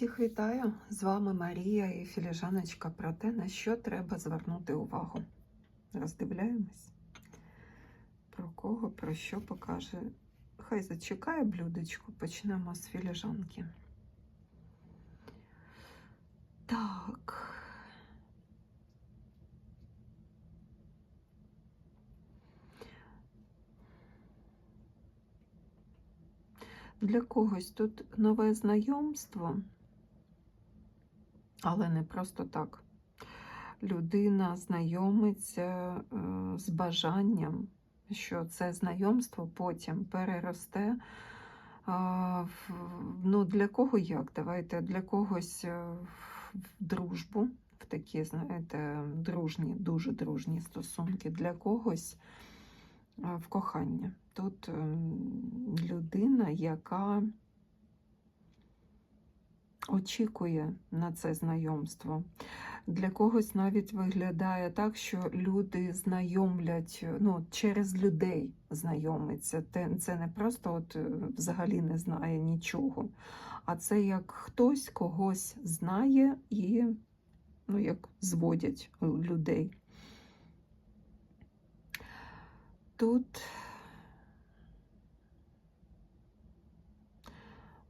Всіх вітаю! З вами Марія і філіжаночка про те, на що треба звернути увагу. Роздивляємось. Про кого, про що покаже. Хай зачекає блюдечко, почнемо з філіжанки. Так. Для когось тут нове знайомство, але не просто так. Людина знайомиться е, з бажанням, що це знайомство потім переросте. Ну, для кого як? Давайте для когось е, в дружбу, в такі, знаєте, дружні, дуже дружні стосунки, для когось е, в кохання. Тут ем, людина, яка очікує на це знайомство. Для когось навіть виглядає так, що люди знайомлять ну, через людей знайомиться. Це не просто от е, взагалі не знає нічого, а це як хтось когось знає і ну, як зводять людей. Тут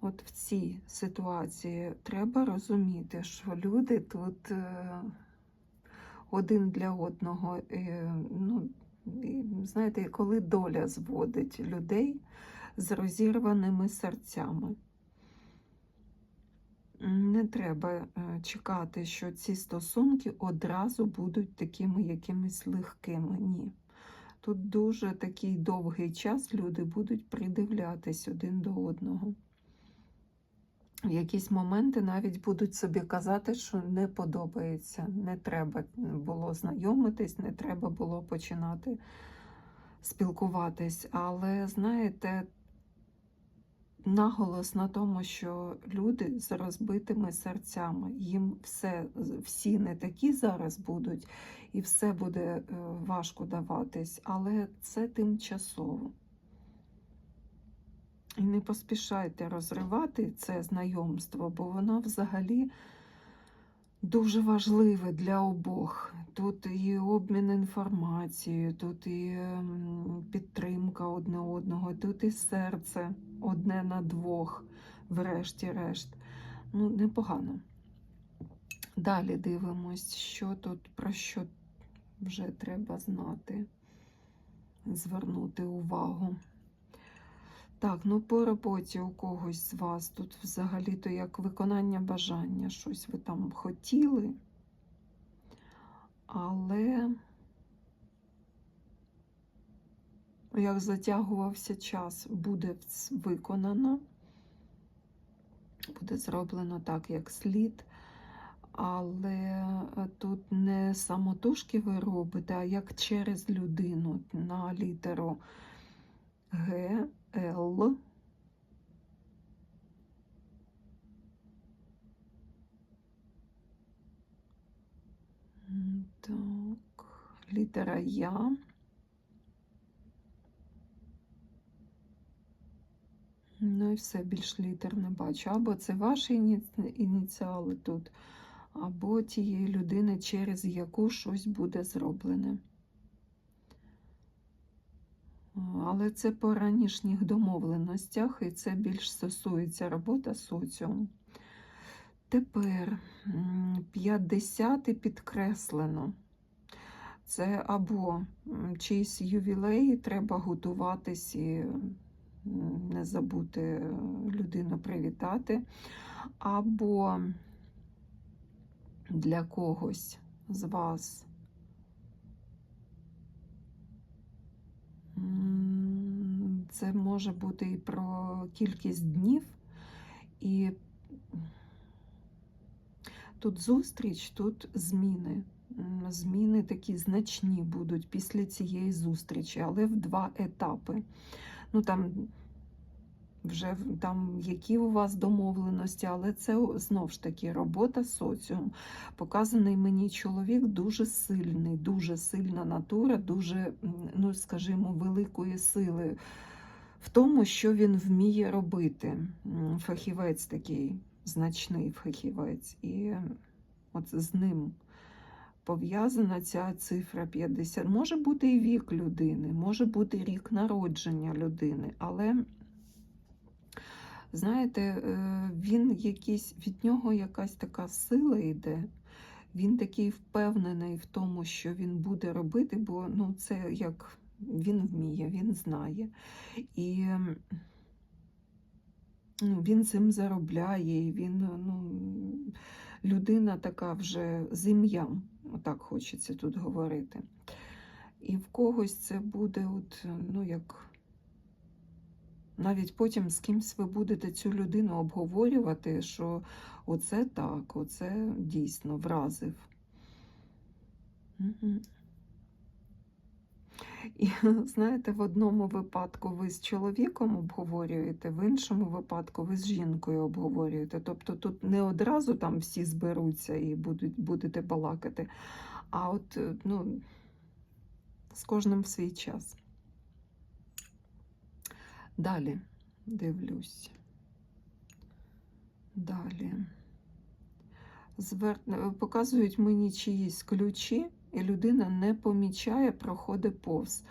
От в цій ситуації треба розуміти, що люди тут е, один для одного. Ну, знаєте, коли доля зводить людей з розірваними серцями. Не треба е, чекати, що ці стосунки одразу будуть такими якимись легкими. Ні. Тут дуже такий довгий час люди будуть придивлятись один до одного в якісь моменти навіть будуть собі казати, що не подобається, не треба було знайомитись, не треба було починати спілкуватись. Але знаєте, наголос на тому, що люди з розбитими серцями, їм все, всі не такі зараз будуть, і все буде е, важко даватись, але це тимчасово. І не поспішайте розривати це знайомство, бо воно взагалі дуже важливе для обох. Тут і обмін інформацією, тут і ем, підтримка одне одного, тут і серце одне на двох, врешті-решт. Ну, непогано. Далі дивимось, що тут, про що вже треба знати, звернути увагу. Так, ну по роботі у когось з вас тут взагалі-то як виконання бажання, щось ви там хотіли, але як затягувався час, буде виконано, буде зроблено так, як слід. Але е, тут не самотужки ви робите, а як через людину на літеру Г, Л. Так, літера Я. Ну і все, більш літер не бачу. Або це ваші ініціали тут, або тієї людини, через яку щось буде зроблене. Але це по ранішніх домовленостях, і це більш стосується роботи соціуму. Тепер м, 50 підкреслено. Це або чийсь ювілей, треба готуватись і не забути людину привітати, або для когось з вас Це може бути і про кількість днів, і тут зустріч, тут зміни. Зміни такі значні будуть після цієї зустрічі, але в два етапи. Ну там вже там які у вас домовленості, але це знов ж таки робота соціум. Показаний мені чоловік дуже сильний, дуже сильна натура, дуже, ну скажімо, великої сили в тому, що він вміє робити. Фахівець такий значний фахівець. І от з ним пов'язана ця цифра 50. Може бути і вік людини, може бути рік народження людини, але, знаєте, е, він якийсь, від нього якась така сила йде. Він такий впевнений в тому, що він буде робити, бо ну, це як він вміє, він знає. І ну, він цим заробляє, і він ну, людина така вже з ім'ям, отак хочеться тут говорити. І в когось це буде, от, ну, як навіть потім з кимсь ви будете цю людину обговорювати, що оце так, оце дійсно вразив. І знаєте, в одному випадку ви з чоловіком обговорюєте, в іншому випадку ви з жінкою обговорюєте. Тобто тут не одразу там всі зберуться і будуть, будете балакати, а от е, ну, з кожним в свій час. Далі дивлюсь. Далі. Звер... е, Показують мені чиїсь ключі, і людина не помічає, проходить повз.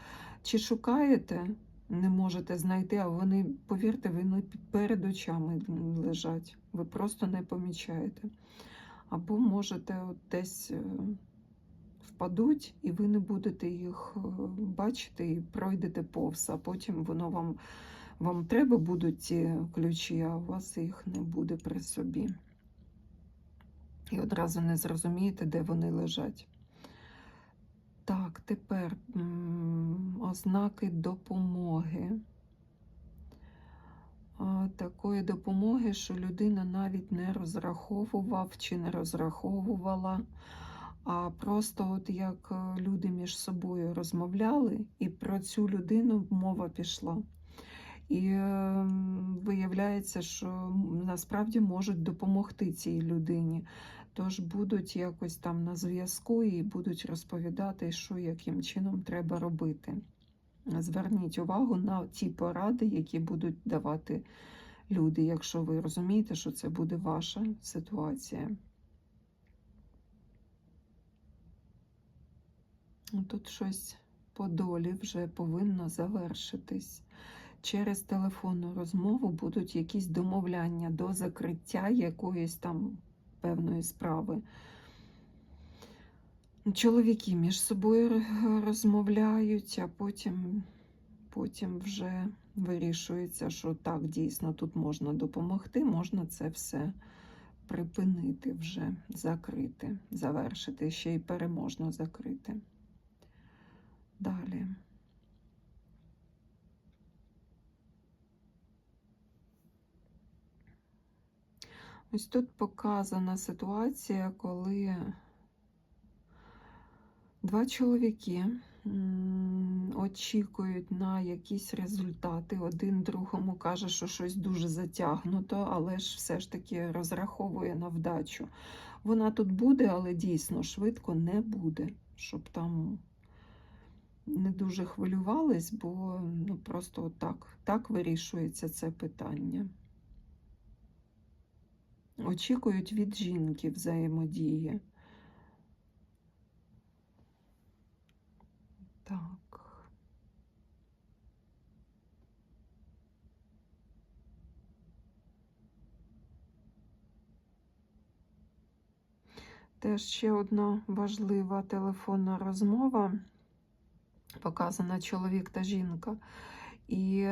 Чи шукаєте, не можете знайти, а вони, повірте, вони перед очами лежать. Ви просто не помічаєте. Або можете от десь е, впадуть, і ви не будете їх е, бачити і пройдете повз, а потім воно вам, вам треба будуть ці ключі, а у вас їх не буде при собі. І одразу не зрозумієте, де вони лежать. Так, тепер ознаки допомоги. Такої допомоги, що людина навіть не розраховував чи не розраховувала, а просто от як е, люди між собою розмовляли, і про цю людину мова пішла. І е, виявляється, що насправді можуть допомогти цій людині. Тож будуть якось там на зв'язку і будуть розповідати, що яким чином треба робити. Зверніть увагу на ті поради, які будуть давати люди, якщо ви розумієте, що це буде ваша ситуація. Ну, Тут щось по долі вже повинно завершитись. Через телефонну розмову будуть якісь домовляння до закриття якоїсь там певної справи. Чоловіки між собою розмовляють, а потім, потім вже вирішується, що так, дійсно, тут можна допомогти, можна це все припинити вже, закрити, завершити, ще й переможно закрити. Далі. Ось тут показана ситуація, коли два чоловіки очікують на якісь результати. Один другому каже, що щось дуже затягнуто, але ж все ж таки розраховує на вдачу. Вона тут буде, але дійсно швидко не буде, щоб там не дуже хвилювались, бо ну, просто так, так вирішується це питання. Очікують від жінки взаємодії. Так. Теж ще одна важлива телефонна розмова. Показана чоловік та жінка. І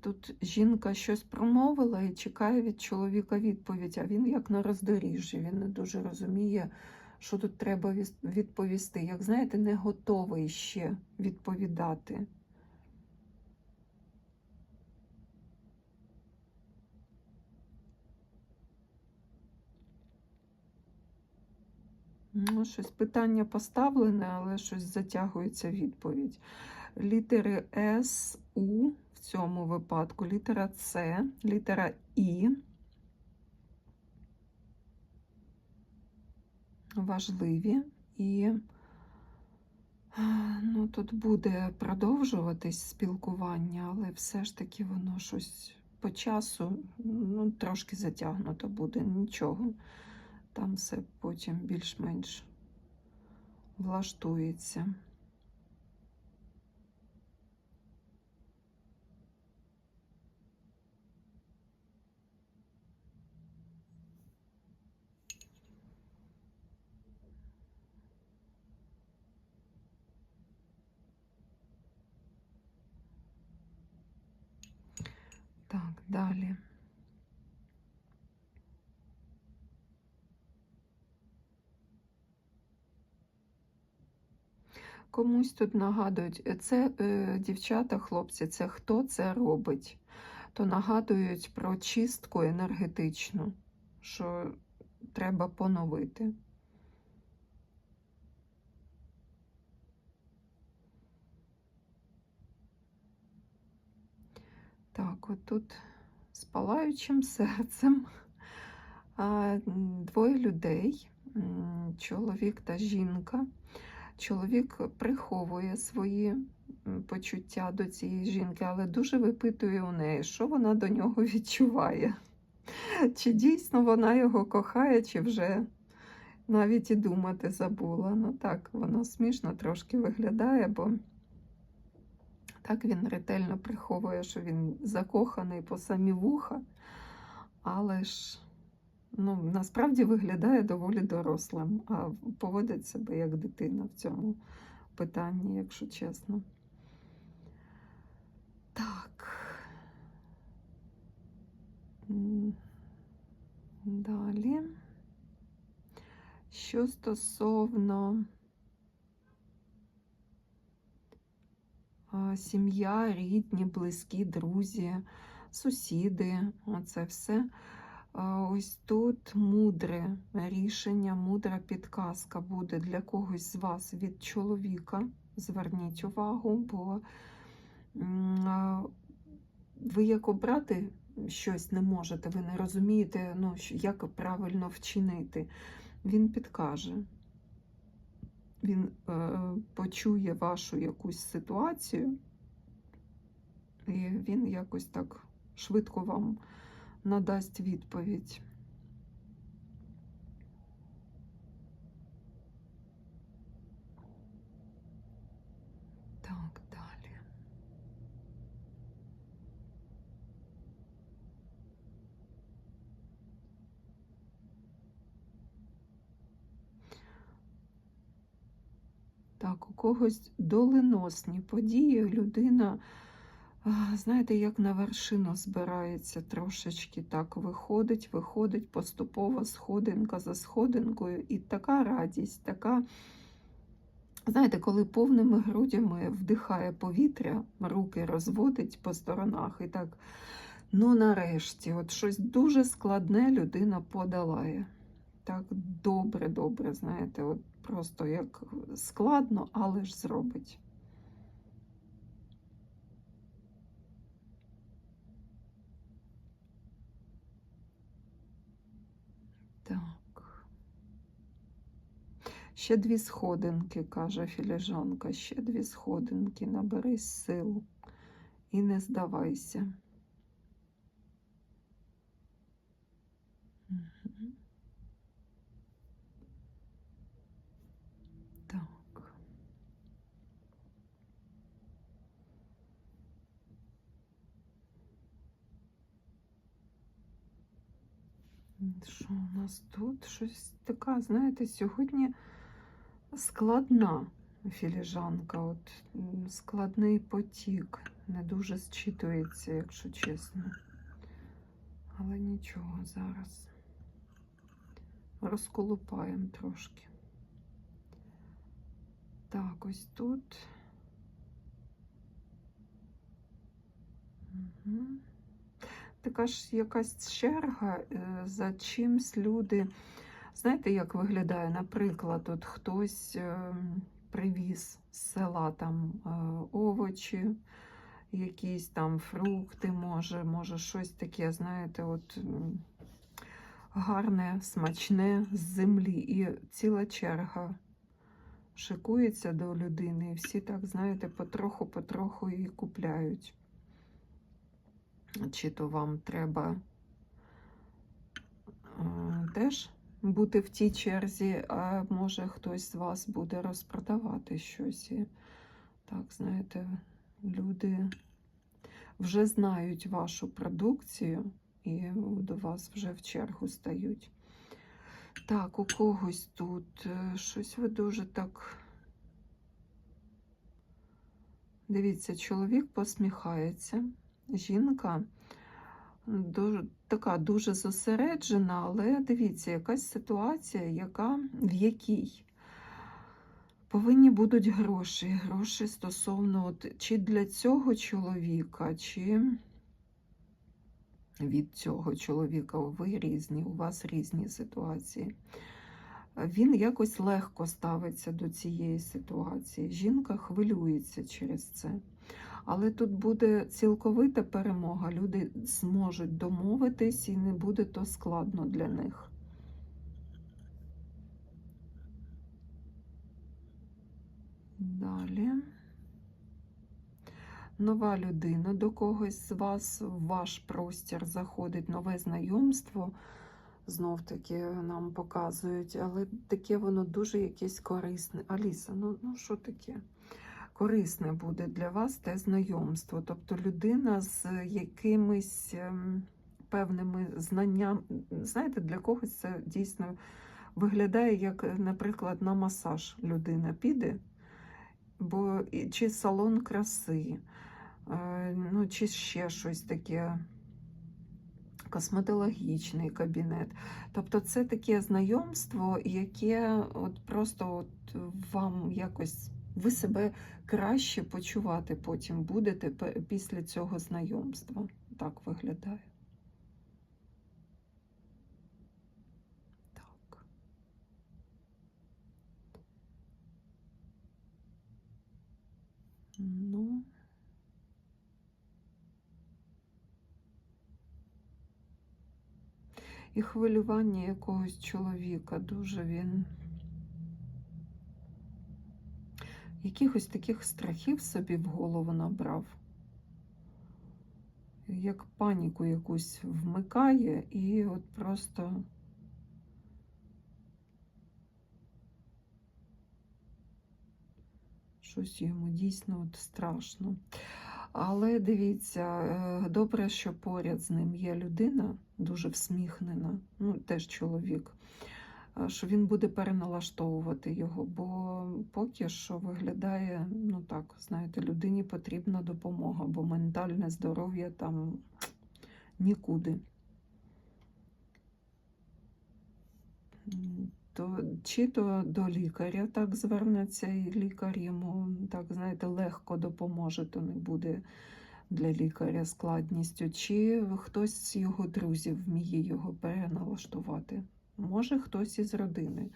тут жінка щось промовила і чекає від чоловіка відповідь, а він як на роздоріжжі, він не дуже розуміє, що тут треба відповісти. Як знаєте, не готовий ще відповідати. Ну, щось питання поставлене, але щось затягується відповідь. Літери С, У в цьому випадку, літера С, літера І. Важливі. І ну, тут буде продовжуватись спілкування, але все ж таки воно щось по часу ну, трошки затягнуто буде, нічого. Там все потім більш-менш влаштується. Так, далі. Комусь тут нагадують, е, це е, дівчата, хлопці, це хто це робить, то нагадують про чистку енергетичну, що треба поновити. Так, отут з палаючим серцем двоє людей, чоловік та жінка. Чоловік приховує свої почуття до цієї жінки, але дуже випитує у неї, що вона до нього відчуває. Чи дійсно вона його кохає, чи вже навіть і думати забула. Ну так, воно смішно трошки виглядає, бо так він ретельно приховує, що він закоханий по самі вуха, але ж ну, насправді виглядає доволі дорослим, а поводить себе як дитина в цьому питанні, якщо чесно. Так. Далі. Що стосовно сім'я, рідні, близькі, друзі, сусіди, оце все. Ось тут мудре рішення, мудра підказка буде для когось з вас від чоловіка. Зверніть увагу, бо ви як обрати щось не можете, ви не розумієте, ну, як правильно вчинити. Він підкаже. Він е, почує вашу якусь ситуацію, і він якось так швидко вам надасть відповідь. Так, далі. Так, у когось доленосні події, людина, знаєте, як на вершину збирається трошечки так виходить, виходить поступово сходинка за сходинкою, і така радість, така, знаєте, коли повними грудями вдихає повітря, руки розводить по сторонах і так, ну нарешті, от щось дуже складне людина подолає. Так добре, добре, знаєте, от просто як складно, але ж зробить. Так. Ще дві сходинки, каже філіжанка, ще дві сходинки, наберись сил і не здавайся. Так. Що у нас тут? Щось така, знаєте, сьогодні складна філіжанка, от складний потік. Не дуже зчитується, якщо чесно. Але нічого, зараз розколупаємо трошки. Так, ось тут. Угу. Така ж якась черга е, за чимсь люди. Знаєте, як виглядає? Наприклад, от хтось е, привіз з села там е, овочі, якісь там фрукти, може, може щось таке, знаєте, от гарне, смачне з землі. І ціла черга шикується до людини, і всі так, знаєте, потроху-потроху її купляють. чи то вам треба е, теж бути в тій черзі, а може хтось з вас буде розпродавати щось. І, так, знаєте, люди вже знають вашу продукцію і до вас вже в чергу стають. Так, у когось тут е, щось ви дуже так. Дивіться, чоловік посміхається, жінка дуже, така дуже зосереджена, але дивіться, якась ситуація, яка, в якій повинні будуть гроші. Гроші стосовно от, чи для цього чоловіка, чи від цього чоловіка. Ви різні, у вас різні ситуації. Він якось легко ставиться до цієї ситуації. Жінка хвилюється через це. Але тут буде цілковита перемога. Люди зможуть домовитись і не буде то складно для них. Далі. Нова людина до когось з вас в ваш простір заходить нове знайомство. Знов таки нам показують, але таке воно дуже якесь корисне. Аліса, ну, ну що таке? Корисне буде для вас те знайомство. Тобто людина з якимись ем, певними знаннями. Знаєте, для когось це дійсно виглядає, як, наприклад, на масаж людина піде, бо чи салон краси, е, ну, чи ще щось таке косметологічний кабінет. Тобто це таке знайомство, яке от просто от вам якось ви себе краще почувати потім будете після цього знайомства. Так виглядає. Так. Ну. І хвилювання якогось чоловіка дуже він. Якихось таких страхів собі в голову набрав. Як паніку якусь вмикає, і от просто щось йому дійсно от страшно. Але дивіться, е, добре, що поряд з ним є людина, дуже всміхнена, ну теж чоловік, що він буде переналаштовувати його, бо поки що виглядає, ну так, знаєте, людині потрібна допомога, бо ментальне здоров'я там нікуди. То, чи то до лікаря так звернеться, і лікар йому, так знаєте, легко допоможе, то не буде для лікаря складністю, чи хтось з його друзів вміє його переналаштувати. Може, хтось із родини,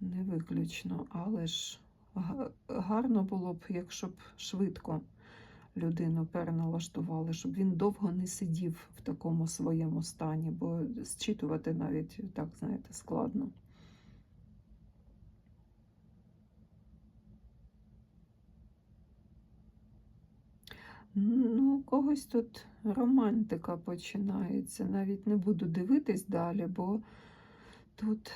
не виключно, але ж гарно було б, якщо б швидко людину переналаштували, щоб він довго не сидів в такому своєму стані, бо зчитувати навіть так, знаєте, складно. Ну, когось тут романтика починається. Навіть не буду дивитись далі, бо тут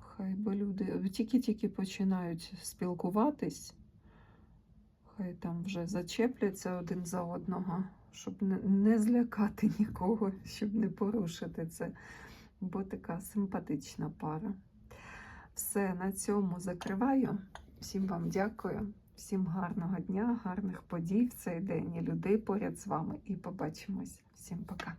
хай би люди тільки-тільки починають спілкуватись, хай там вже зачепляться один за одного, щоб не, злякати нікого, щоб не порушити це. Бо така симпатична пара. Все, на цьому закриваю. Всім вам дякую. Всім гарного дня, гарних подій в цей день і людей поряд з вами. І побачимось. Всім пока.